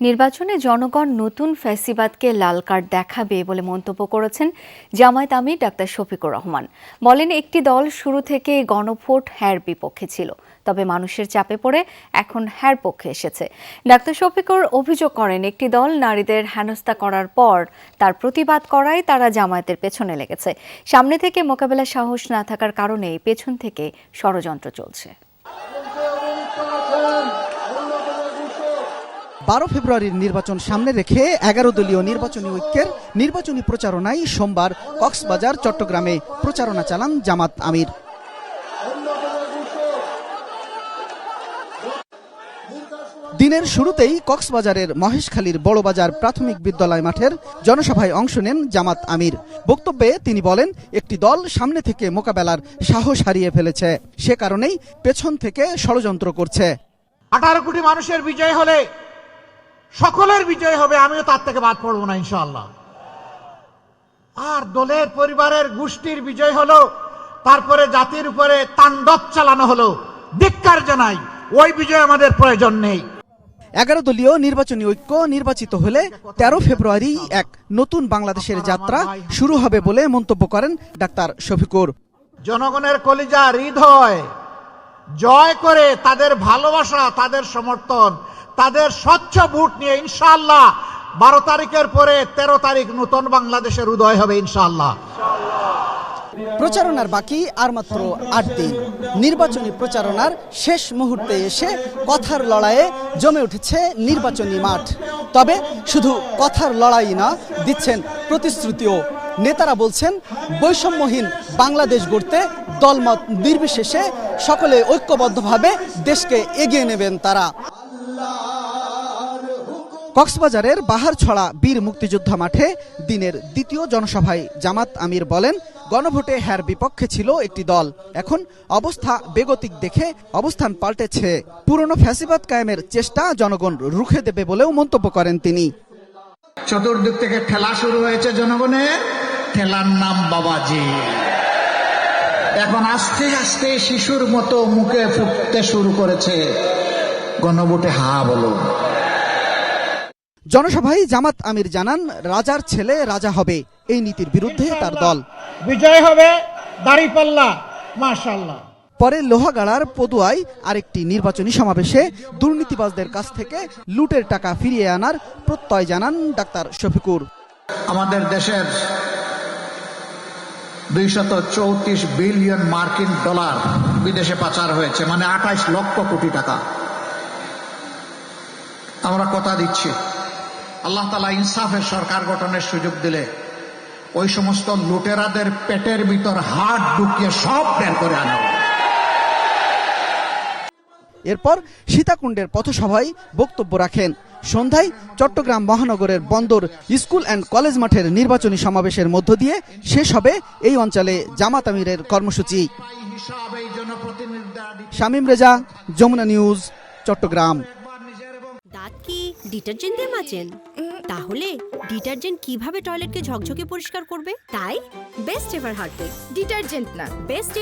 নির্বাচনে জনগণ নতুন ফ্যাসিবাদকে লাল কার্ড দেখাবে বলে মন্তব্য করেছেন জামায়াত আমির ডাক্তার শফিকুর রহমান। বলেন, একটি দল শুরু থেকে গণভোট হ্যার বিপক্ষে ছিল, তবে মানুষের চাপে পড়ে এখন হ্যার পক্ষে এসেছে। ডাক্তার শফিকুর অভিযোগ করেন, একটি দল নারীদের হেনস্থা করার পর তার প্রতিবাদ করায় তারা জামায়াতের পেছনে লেগেছে। সামনে থেকে মোকাবেলা সাহস না থাকার কারণেই পেছন থেকে ষড়যন্ত্র চলছে। বারো ফেব্রুয়ারির নির্বাচন সামনে রেখে এগারো দলীয় নির্বাচনী ঐক্যের নির্বাচনী প্রচারণায় সোমবার কক্সবাজার, চট্টগ্রামে প্রচারণা চালান জামাত আমির। দিনের শুরুতেই কক্সবাজারের মহেশখালীর বড়বাজার প্রাথমিক বিদ্যালয় মাঠের জনসভায় অংশ নেন জামাত আমির। বক্তব্যে তিনি বলেন, একটি দল সামনে থেকে মোকাবেলার সাহস হারিয়ে ফেলেছে। সে কারণেই পেছন থেকে ষড়যন্ত্র করছে। আঠারো কোটি মানুষের বিজয় হলে সকলের বিজয় হবে আমিও তার থেকে বাদ পড়ব না ইনশাআল্লাহ। আর দলের পরিবারের গোষ্ঠীর বিজয় হলো তারপরে জাতির উপরে তাণ্ডব চালানো হলো। ধিক্কার জানাই ওই বিজয় আমাদের প্রয়োজন নেই। এগারো দলীয় নির্বাচনী ঐক্য নির্বাচিত হলে তেরো ফেব্রুয়ারি এক নতুন বাংলাদেশের যাত্রা শুরু হবে বলে মন্তব্য করেন ডাক্তার শফিকুর। জনগণের কলিজা হৃদয় জয় করে তাদের ভালোবাসা, তাদের সমর্থন, তাদের স্বচ্ছ ভোট নিয়ে ইনশাআল্লাহ বারো তারিখের পরে তেরো তারিখ নতুন বাংলাদেশের উদয় হবে ইনশাআল্লাহ। প্রচারণার বাকি আর মাত্র আট দিন। নির্বাচনী প্রচারণার শেষ মুহূর্তে এসে কথার লড়াইয়ে জমে উঠেছে নির্বাচনী মাঠ। তবে শুধু কথার লড়াই না, দিচ্ছেন প্রতিশ্রুতিও। নেতারা বলছেন, বৈষম্যহীন বাংলাদেশ গড়তে দলমত নির্বিশেষে সকলে ঐক্যবদ্ধভাবে দেশকে এগিয়ে নেবেন তারা। কক্সবাজারের বাহারছড়া বীর মুক্তিযোদ্ধা মাঠে দিনের দ্বিতীয় জনসভায় জামাত আমির বলেন, গণভোটে হ্যার বিপক্ষে ছিল একটি দল। এখন অবস্থা বেগতিক দেখে অবস্থান পাল্টেছে। পুরনো ফ্যাসিবাদ কায়েমের চেষ্টা জনগণ রুখে দেবে বলেও মন্তব্য করেন তিনি। চতুর্দিক থেকে ঠেলা শুরু হয়েছে জনগণের। ঠেলার নাম বাবাজি। এখন আস্তে আস্তে শিশুর মতো মুখে ফুটতে শুরু করেছে। গণভোটে হা বলো। জনসভায় জামাত আমির জানান রাজার ছেলে রাজা হবে। এই নীতির বিরুদ্ধে তার দল। বিজয় হবে দাড়িপাল্লা মাশাল্লাহ পরে লোহাগাড়ার পদুয়ায় আরেকটি নির্বাচনী সমাবেশে দুর্নীতিবাজদের কাছ থেকে লুটের টাকা ফিরিয়ে আনার প্রত্যয় জানান ডাক্তার শফিকুর। আমাদের দেশের দুইশত চৌত্রিশ বিলিয়ন মার্কিন ডলার বিদেশে পাচার হয়েছে মানে আঠাইশ লক্ষ কোটি টাকা। আমরা কথা দিচ্ছি। আল্লাহ তালা ইনসাফের সরকার গঠনের সুযোগ দিলে ওই সমস্ত লুটেরাদের পেটের ভিতর হাত ঢুকিয়ে সব বের করে আনা এরপর সীতাকুণ্ডের পথসভায় বক্তব্য রাখেন সন্ধ্যায় চট্টগ্রাম মহানগরের বন্দর স্কুল অ্যান্ড কলেজ মাঠের নির্বাচনী সমাবেশের মধ্য দিয়ে শেষ হবে এই অঞ্চলে জামাত আমিরের কর্মসূচি। শামীম রেজা, যমুনা নিউজ, চট্টগ্রাম। দাঁত কি ডিটারজেন্ট দিয়ে তাহলে ডিটারজেন্ট কীভাবে টয়লেটকে ঝকঝকে পরিষ্কার করবে? তাই বেস্ট এভার হার্পিক ডিটারজেন্ট না, বেস্ট